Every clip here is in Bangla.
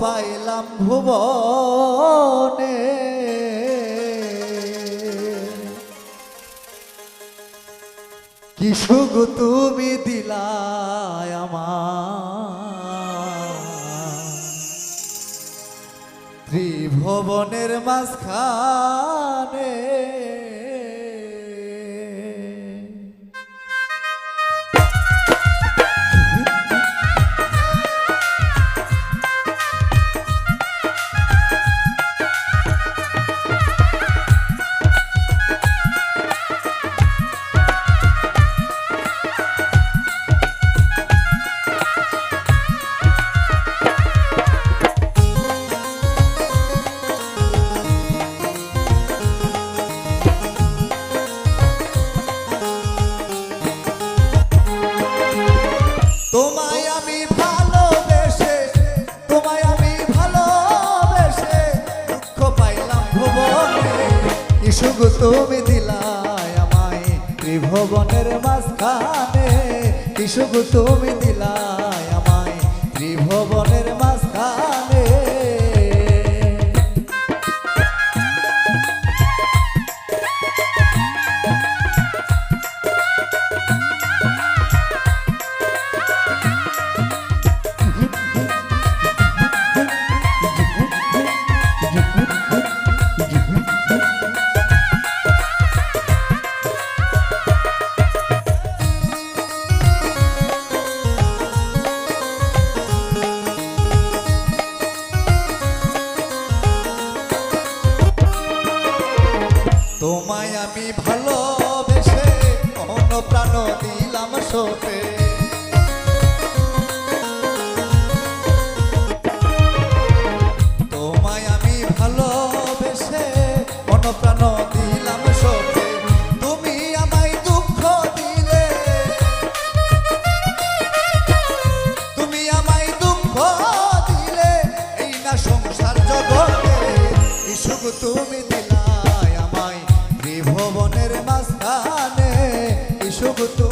পাইলাম ভুবনে। কি সুখ তুমি দিলায় আমার। ত্রিভুবনের মাঝখানে সুখ তুমি দিলায় আমায় ত্রিভুবনের মাঝখানে। কি সুখ তুমি আমায় ত্রিভুবনের তোমায় আমি ভালোবেসে অন প্রাণ দিলাম সোপে তোমায় আমি ভালোবেসে অন প্রাণ দিলাম সোপে তুমি আমায় দুঃখ দিলে। তুমি আমায় দুঃখ দিলে। এই না সংসার জগতে সুখ তুমি দিলাই আমায়। ত্রিভুবনের মাঝখানে ইসুক তুমি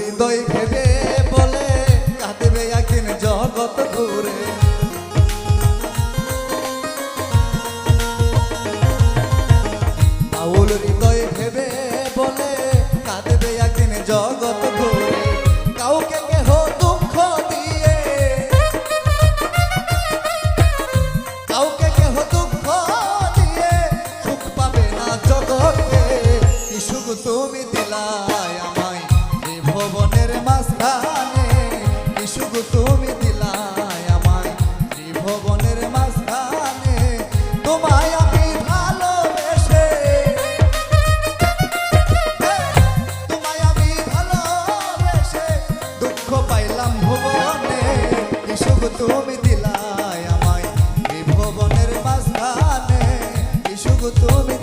হৃদয় ভেবে বলে, কাঁদেবে একদিন জগৎ ঘুরে। আউল হৃদয় ভেবে বলে, কাঁদেবে একদিন জগৎ ঘুরে। কাউকে কেহ দুঃখ দিয়ে, কাউকে কেহ দুঃখ দিয়ে, সুখ পাবে না জগৎকে সুখ তুমি দিলায় দিলাই আমায়। ত্রিভুবনের মাঝখানে তোমায় আমি ভালোবেসে। তোমায় আমি ভালোবেসে। দুঃখ পাইলাম ভুবনে কি সুখ তুমি দিলাই আমায়। ত্রিভুবনের মাঝখানে কি সুখ তুমি